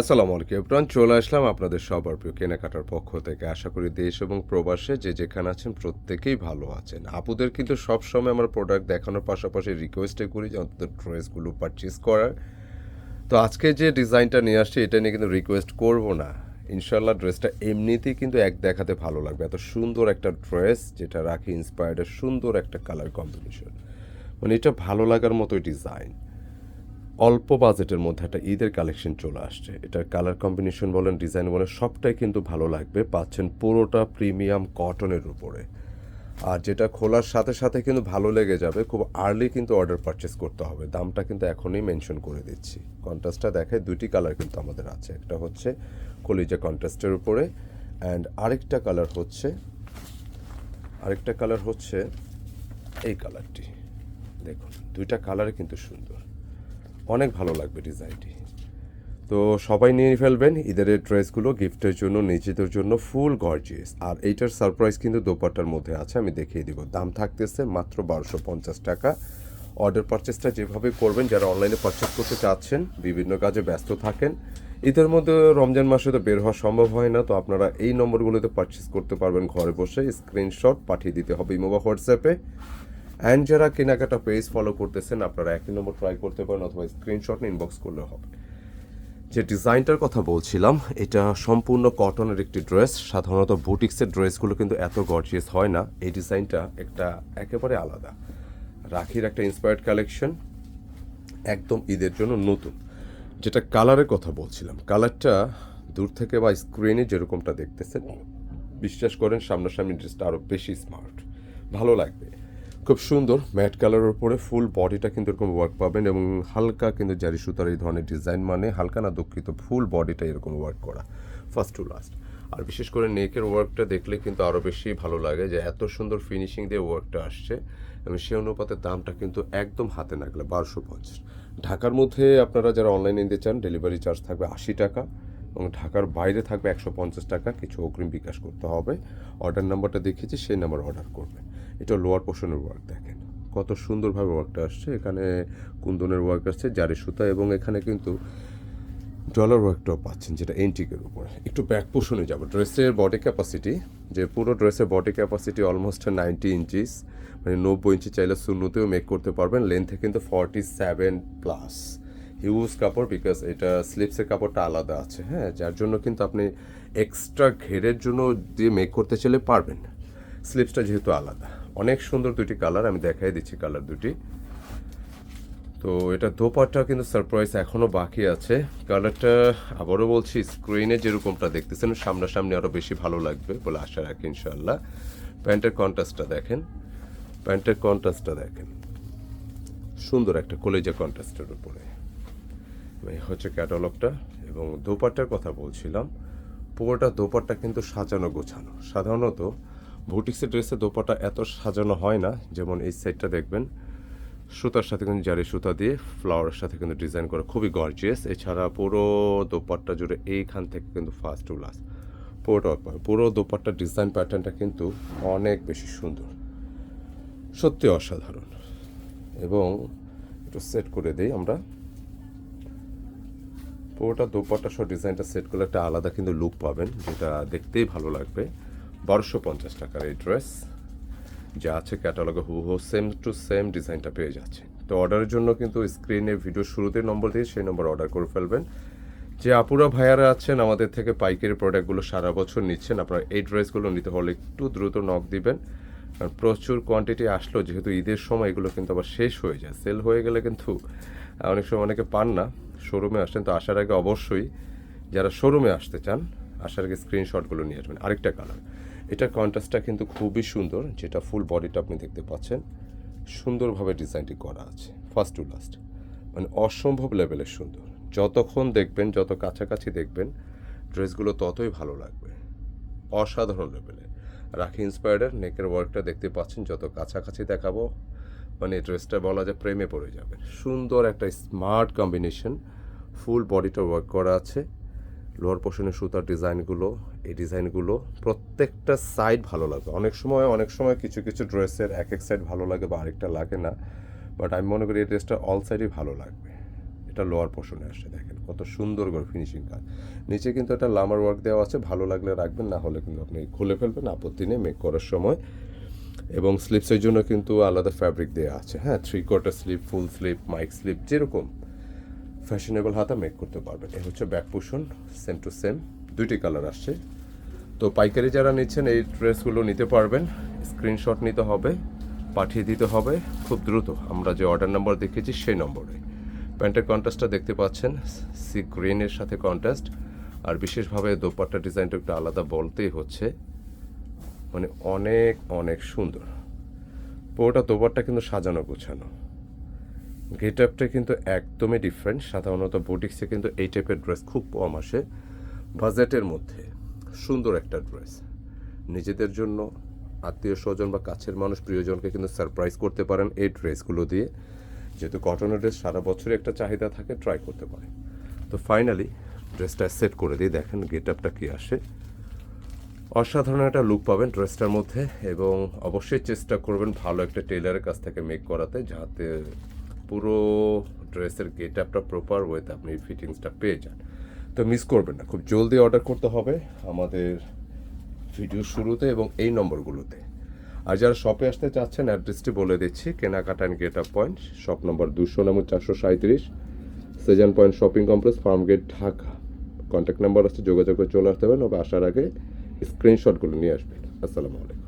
আসসালামু আলাইকুম এপ্রান চলে আসলাম আপনাদের সবার প্রিয় কেনাকাটার পক্ষ থেকে। আশা করি দেশ এবং প্রবাসে যে যেখানে আছেন প্রত্যেকেই ভালো আছেন। আপুদের কিন্তু সবসময় আমার প্রোডাক্ট দেখানোর পাশাপাশি রিকোয়েস্টে করি যে অন্তত ড্রেসগুলো পারচেস করার। তো আজকে যে ডিজাইনটা নিয়ে আসছি, এটা নিয়ে কিন্তু রিকোয়েস্ট করব না। ইনশাল্লাহ ড্রেসটা এমনিতেই কিন্তু এক দেখাতে ভালো লাগবে। এত সুন্দর একটা ড্রেস যেটা রাখি ইন্সপায়ার্ডের সুন্দর একটা কালার কম্বিনেশন মানে এটা ভালো লাগার মতোই ডিজাইন অল্প বাজেটের মধ্যে একটা ঈদের কালেকশন চলে আসছে। এটার কালার কম্বিনেশন বলেন, ডিজাইন বলেন, সবটাই কিন্তু ভালো লাগবে। পাচ্ছেন পুরোটা প্রিমিয়াম কটনের উপরে। আর যেটা খোলার সাথে সাথে কিন্তু ভালো লেগে যাবে, খুব আর্লি কিন্তু অর্ডার পারচেস করতে হবে। দামটা কিন্তু এখনই মেনশন করে দিচ্ছি। কন্ট্রাস্টটা দেখায় দুটি কালার কিন্তু আমাদের আছে। একটা হচ্ছে কলিজা কন্ট্রাস্টের উপরে অ্যান্ড আরেকটা কালার হচ্ছে, আরেকটা কালার হচ্ছে এই কালারটি দেখুন, দুইটা কালারে কিন্তু সুন্দর। অনেক ভালো লাগবে ডিজাইনটি। তো সবাই নিয়ে ফেলবেন ঈদের ড্রেসগুলো গিফটের জন্য, নিজেদের জন্য ফুল গর্জিয়াস। আর এইটার সারপ্রাইজ কিন্তু দোপাট্টার মধ্যে আছে, আমি দেখিয়ে দিব। দাম থাকতেছে মাত্র বারোশো পঞ্চাশ টাকা। অর্ডার পারচেসটা যেভাবে করবেন, যারা অনলাইনে পারচেস করতে চাচ্ছেন, বিভিন্ন কাজে ব্যস্ত থাকেন, ঈদের মধ্যে রমজান মাসে তো বের হওয়া সম্ভব হয় না, তো আপনারা এই নম্বরগুলোতে পারচেস করতে পারবেন ঘরে বসে। স্ক্রিনশট পাঠিয়ে দিতে হবে ইমোবা হোয়াটসঅ্যাপে অ্যান্ড যারা কেনাকাটা পেজ ফলো করতেছেন। আপনারা একই নম্বর ট্রাই করতে পারেন অথবা স্ক্রিনশট ইনবক্স করলে হবে। যে ডিজাইনটার কথা বলছিলাম, এটা সম্পূর্ণ কটনের একটি ড্রেস সাধারণত বুটিক্সের ড্রেসগুলো কিন্তু এত গর্জিয়াস হয় না। এই ডিজাইনটা একটা একেবারে আলাদা। রাখির একটা ইন্সপায়ার্ড কালেকশন একদম ঈদের জন্য নতুন। যেটা কালারের কথা বলছিলাম। কালারটা দূর থেকে বা স্ক্রিনে যেরকমটা দেখতেছেন, বিশ্বাস করেন সামনাসামনি ড্রেসটা আরও বেশি স্মার্ট ভালো লাগবে। খুব সুন্দর ম্যাট কালারের উপরে ফুল বডিটা কিন্তু এরকম ওয়ার্ক পাবেন এবং হালকা কিন্তু জারি সুতার এই ধরনের ডিজাইন মানে হালকা না দুঃখিত ফুল বডিটা এরকম ওয়ার্ক করা ফার্স্ট টু লাস্ট আর বিশেষ করে নেকের ওয়ার্কটা দেখলে কিন্তু আরও বেশি ভালো লাগে যে এত সুন্দর ফিনিশিং দিয়ে ওয়ার্কটা আসছে এবং সে অনুপাতে দামটা কিন্তু একদম হাতে নাগলে বারোশো পঞ্চাশ। ঢাকার মধ্যে আপনারা যারা অনলাইনে নিতে চান ডেলিভারি চার্জ থাকবে আশি টাকা এবং ঢাকার বাইরে থাকবে একশো পঞ্চাশ টাকা, কিছু অগ্রিম বিকাশ করতে হবে। অর্ডার নাম্বারটা দেখিয়েছি সেই নাম্বার অর্ডার করবেন এটা লোয়ার পোর্শনের ওয়ার্ক দেখেন। কত সুন্দরভাবে ওয়ার্কটা আসছে। এখানে কুন্দনের ওয়ার্ক আসছে, জারি সুতা এবং এখানে কিন্তু ডলার ওয়ার্কটাও পাচ্ছেন, যেটা এন্টিকের উপরে। একটু ব্যাক পোর্শনে যাব। ড্রেসের বডি ক্যাপাসিটি যে পুরো ড্রেসের body capacity almost ninety inches মানে নব্বই ইঞ্চি চাইলে শূন্যতেও মেক করতে পারবেন। লেন্থে কিন্তু ফর্টি সেভেন প্লাস হিউজ কাপড় বিকজ এটা স্লিপসের কাপড়টা আলাদা আছে হ্যাঁ? যার জন্য কিন্তু আপনি এক্সট্রা ঘেরের জন্য দিয়ে মেক করতে চাইলে পারবেন। স্লিপসটা যেহেতু আলাদা। অনেক সুন্দর দুটি কালার, আমি দেখাই দিচ্ছি কালার দুটি। তো এটা দোপাট্টা কিন্তু সারপ্রাইজ এখনও বাকি আছে। কালারটা আবারও বলছি স্ক্রিনে যেরকমটা দেখতেছেন, সামনাসামনি আরও বেশি ভালো লাগবে বলে আশা রাখি ইনশাল্লাহ প্যান্টের কন্ট্রাস্টটা দেখেন, প্যান্টের কন্ট্রাস্টটা দেখেন। সুন্দর একটা কলেজা কন্ট্রাস্টের উপরে। হচ্ছে ক্যাটালগটা এবং দোপাট্টার কথা বলছিলাম। পুরোটা দোপাট্টা কিন্তু সাজানো গোছানো। সাধারণত বুটিক্সের ড্রেসে দোপাট্টা এত সাজানো হয় না, যেমন এই সাইডটা দেখবেন। সুতার সাথে কিন্তু জারি সুতা দিয়ে ফ্লাওয়ারের সাথে কিন্তু ডিজাইন করা খুবই গর্জিয়াস এছাড়া পুরো দোপাট্টা জুড়ে এইখান থেকে কিন্তু ফার্স্ট টু লাস্ট পুরোটা পুরো দোপাট্টার ডিজাইন প্যাটার্নটা কিন্তু অনেক বেশি সুন্দর। সত্যি অসাধারণ। এবং একটু সেট করে দিই আমরা। পুরোটা দোপাট্টা সহ ডিজাইনটা সেট করলে একটা আলাদা কিন্তু লুক পাবেন, যেটা দেখতেই ভালো লাগবে। বারোশো পঞ্চাশ টাকার এই ড্রেস, যা আছে ক্যাটালগে হু হু সেম টু সেম ডিজাইনটা পেয়ে যাচ্ছে। তো অর্ডারের জন্য কিন্তু স্ক্রিনে ভিডিও শুরুতে নম্বর দিয়ে সেই নম্বর অর্ডার করে ফেলবেন। যে আপুরা, ভাইয়ারা আছেন, আমাদের থেকে পাইকারি প্রোডাক্টগুলো সারা বছর নিচ্ছেন, আপনারা এই ড্রেসগুলো নিতে হলে একটু দ্রুত নখ দিবেন। কারণ প্রচুর কোয়ান্টিটি আসলো, যেহেতু ঈদের সময় এগুলো কিন্তু আবার শেষ হয়ে যায় সেল হয়ে গেলে কিন্তু অনেক সময় অনেকে পান না শোরুমে আসেন তো আসার আগে অবশ্যই যারা শোরুমে আসতে চান, আসার আগে স্ক্রিনশটগুলো নিয়ে আসবেন। আরেকটা কালার এটার কন্ট্রাস্টটা কিন্তু খুবই সুন্দর, যেটা ফুল বডিটা আপনি দেখতে পাচ্ছেন। সুন্দরভাবে ডিজাইনটি করা আছে ফার্স্ট টু লাস্ট মানে অসম্ভব লেভেলের সুন্দর। যতক্ষণ দেখবেন, যত কাছাকাছি দেখবেন ড্রেসগুলো ততই ভালো লাগবে। অসাধারণ লেভেলে রাখি ইন্সপায়ার্ডের নেকের ওয়ার্কটা দেখতে পাচ্ছেন, যত কাছাকাছি দেখাবো মানে ড্রেসটা বলা যায় প্রেমে পড়ে যাবে সুন্দর একটা স্মার্ট কম্বিনেশন ফুল বডিটা ওয়ার্ক করা আছে। লোয়ার পোর্শনের সুতার ডিজাইনগুলো এই ডিজাইনগুলো প্রত্যেকটা সাইড ভালো লাগবে অনেক সময় অনেক সময় কিছু কিছু ড্রেসের এক এক সাইড ভালো লাগে বা আরেকটা লাগে না। বাট আমি মনে করি এই ড্রেসটা অল সাইডই ভালো লাগবে। এটা লোয়ার পোর্শনে আসছে, দেখেন কত সুন্দর করে ফিনিশিং কাজ। নিচে কিন্তু একটা লামার ওয়ার্ক দেওয়া আছে, ভালো লাগলে রাখবেন, না হলে কিন্তু আপনি খুলে ফেলবেন, আপত্তি নেই মেক করার সময়। এবং স্লিপসের জন্য কিন্তু আলাদা ফ্যাব্রিক দেওয়া আছে হ্যাঁ? Three quarter sleeve full sleeve mic sleeve যেরকম। ফ্যাশনেবল হাতা মেক করতে পারবেন। এ হচ্ছে back portion same to same দুইটি কালার আসছে। তো পাইকারি যারা নিচ্ছেন, এই ড্রেসগুলো নিতে পারবেন। স্ক্রিনশট নিতে হবে, পাঠিয়ে দিতে হবে। খুব দ্রুত, আমরা যে অর্ডার নাম্বার দেখেছি সেই নম্বরে। প্যান্টের কন্ট্রাস্টটা দেখতে পাচ্ছেন, সি গ্রিনের সাথে কন্ট্রাস্ট আর বিশেষভাবে দোপাট্টা ডিজাইনটা একটু আলাদা বলতেই হচ্ছে। মানে অনেক অনেক সুন্দর। পুরোটা দোপাট্টা কিন্তু সাজানো গোছানো। গেট আপটা কিন্তু একদমই ডিফারেন্ট সাধারণত বুটিক্সে কিন্তু এই টাইপের ড্রেস খুব কম আসে। বাজেটের মধ্যে সুন্দর একটা ড্রেস নিজেদের জন্য আত্মীয় স্বজন বা কাছের মানুষ প্রিয়জনকে কিন্তু সারপ্রাইজ করতে পারেন এই ড্রেসগুলো দিয়ে। যেহেতু কটনের ড্রেস সারা বছরই একটা চাহিদা থাকে ট্রাই করতে পারে তো ফাইনালি ড্রেসটা সেট করে দিয়ে দেখেন গেট আপটা কী আসে। অসাধারণ একটা লুক পাবেন ড্রেসটার মধ্যে এবং অবশ্যই চেষ্টা করবেন ভালো একটা টেলারের কাছ থেকে মেক করাতে, যাতে পুরো ড্রেসের গেট আপটা প্রপার ওয়েতে আপনি ফিটিংসটা পেয়ে যান। তো মিস করবেন না, খুব জলদি অর্ডার করতে হবে আমাদের ভিডিও শুরুতে এবং এই নম্বরগুলোতে। আর যারা শপে আসতে চাচ্ছেন অ্যাড্রেসটি বলে দিচ্ছি, কেনাকাটা and get up point shop number দুশো নম্বর চারশো সাঁত্রিশ Sezan point shopping complex farm gate Dhaka contact number আছে, যোগাযোগ করে চলে আসতে পারেন ওকে আসার আগে স্ক্রিনশটগুলো নিয়ে আসবেন। আসসালামু আলাইকুম।